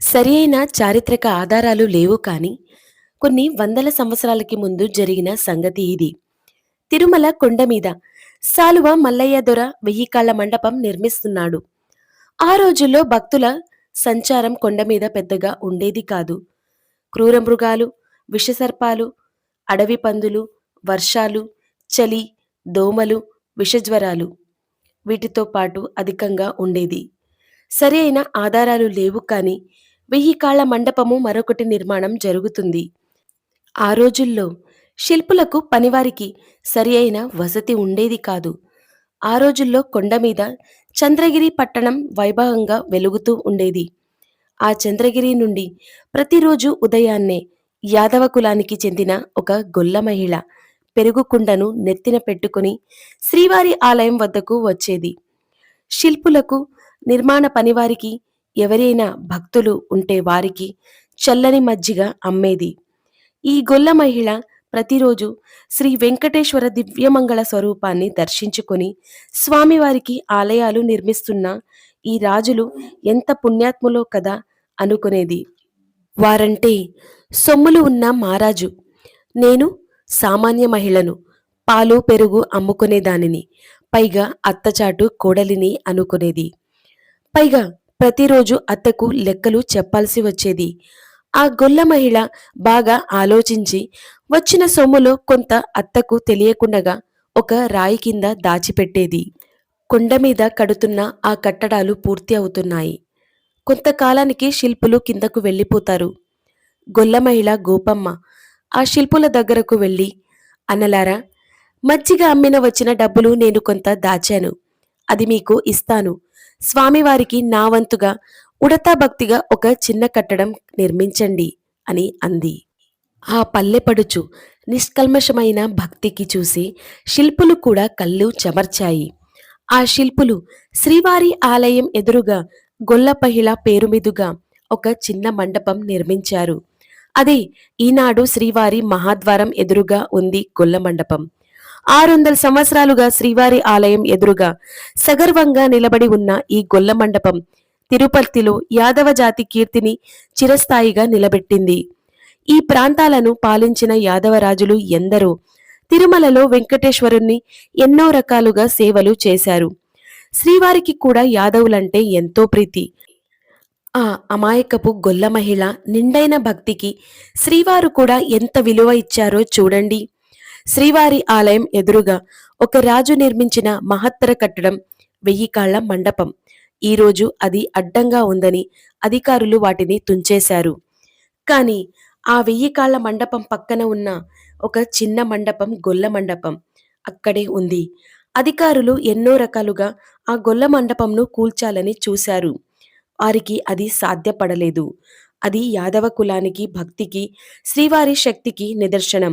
సరి అయిన చారిత్రక ఆధారాలు లేవు కానీ కొన్ని వందల సంవత్సరాలకి ముందు జరిగిన సంగతి ఇది. తిరుమల కొండ మీద సాలువ మల్లయ్య దొర వెయ్యి కాళ్ళ మండపం నిర్మిస్తున్నాడు. ఆ రోజుల్లో భక్తుల సంచారం కొండ మీద పెద్దగా ఉండేది కాదు. క్రూర మృగాలు విషసర్పాలు అడవి పందులు వర్షాలు చలి దోమలు విషజ్వరాలు వీటితో పాటు అధికంగా ఉండేది. సరి అయిన ఆధారాలు లేవు కానీ వెయ్యి కాళ్ళ మండపము మరొకటి నిర్మాణం జరుగుతుంది. ఆ రోజుల్లో శిల్పులకు పనివారికి సరి అయిన వసతి ఉండేది కాదు. ఆ రోజుల్లో కొండ మీద చంద్రగిరి పట్టణం వైభవంగా వెలుగుతూ ఉండేది. ఆ చంద్రగిరి నుండి ప్రతిరోజు ఉదయాన్నే యాదవ కులానికి చెందిన ఒక గొల్ల మహిళ పెరుగు కుండను నెత్తిన పెట్టుకుని శ్రీవారి ఆలయం వద్దకు వచ్చేది. శిల్పులకు నిర్మాణ పనివారికి ఎవరైనా భక్తులు ఉంటే వారికి చల్లని మజ్జిగ అమ్మేది. ఈ గొల్ల మహిళ ప్రతిరోజు శ్రీ వెంకటేశ్వర దివ్యమంగళ స్వరూపాన్ని దర్శించుకొని స్వామివారికి ఆలయాలు నిర్మిస్తున్న ఈ రాజులు ఎంత పుణ్యాత్ములో కదా అనుకునేది. వారంటే సొమ్ములు ఉన్న మహారాజు నేను సామాన్య మహిళను పాలు పెరుగు అమ్ముకునేదానిని పైగా అత్తచాటు కోడలిని అనుకునేది. పైగా ప్రతిరోజు అత్తకు లెక్కలు చెప్పాల్సి వచ్చేది. ఆ గొల్ల మహిళ బాగా ఆలోచించి వచ్చిన సొమ్ములో కొంత అత్తకు తెలియకుండగా ఒక రాయి కింద దాచిపెట్టేది. కొండ మీద కడుతున్న ఆ కట్టడాలు పూర్తి అవుతున్నాయి. కొంతకాలానికి శిల్పులు కిందకు వెళ్ళిపోతారు. గొల్ల మహిళ గోపమ్మ ఆ శిల్పుల దగ్గరకు వెళ్ళి అన్నలారా మజ్జిగ అమ్మిన వచ్చిన డబ్బులు నేను కొంత దాచాను. అది మీకు ఇస్తాను. స్వామివారికి నా వంతుగా ఉడతా భక్తిగా ఒక చిన్న కట్టడం నిర్మించండి అని అంది. ఆ పల్లెపడుచు నిష్కల్మషమైన భక్తికి చూసి శిల్పులు కూడా కళ్ళు చెమర్చాయి. ఆ శిల్పులు శ్రీవారి ఆలయం ఎదురుగా గొల్లపహిళ పేరు మీదుగా ఒక చిన్న మండపం నిర్మించారు. అదే ఈనాడు శ్రీవారి మహాద్వారం ఎదురుగా ఉంది గొల్ల మండపం. ఆరు వందల సంవత్సరాలుగా శ్రీవారి ఆలయం ఎదురుగా సగర్వంగా నిలబడి ఉన్న ఈ గొల్ల మండపం తిరుపతిలో యాదవ జాతి కీర్తిని చిరస్థాయిగా నిలబెట్టింది. ఈ ప్రాంతాలను పాలించిన యాదవ రాజులు ఎందరో తిరుమలలో వెంకటేశ్వరుణ్ణి ఎన్నో రకాలుగా సేవలు చేశారు. శ్రీవారికి కూడా యాదవులంటే ఎంతో ప్రీతి. ఆ అమాయకపు గొల్ల మహిళ నిండైన భక్తికి శ్రీవారు కూడా ఎంత విలువ ఇచ్చారో చూడండి. శ్రీవారి ఆలయం ఎదురుగా ఒక రాజు నిర్మించిన మహత్తర కట్టడం వెయ్యి కాళ్ళ మండపం. ఈరోజు అది అడ్డంగా ఉందని అధికారులు వాటిని తుంచేశారు. కానీ ఆ వెయ్యి కాళ్ళ మండపం పక్కన ఉన్న ఒక చిన్న మండపం గొల్ల మండపం అక్కడే ఉంది. అధికారులు ఎన్నో రకాలుగా ఆ గొల్ల మండపంను కూల్చాలని చూశారు. వారికి అది సాధ్యపడలేదు. అది యాదవ కులానికి భక్తికి శ్రీవారి శక్తికి నిదర్శనం.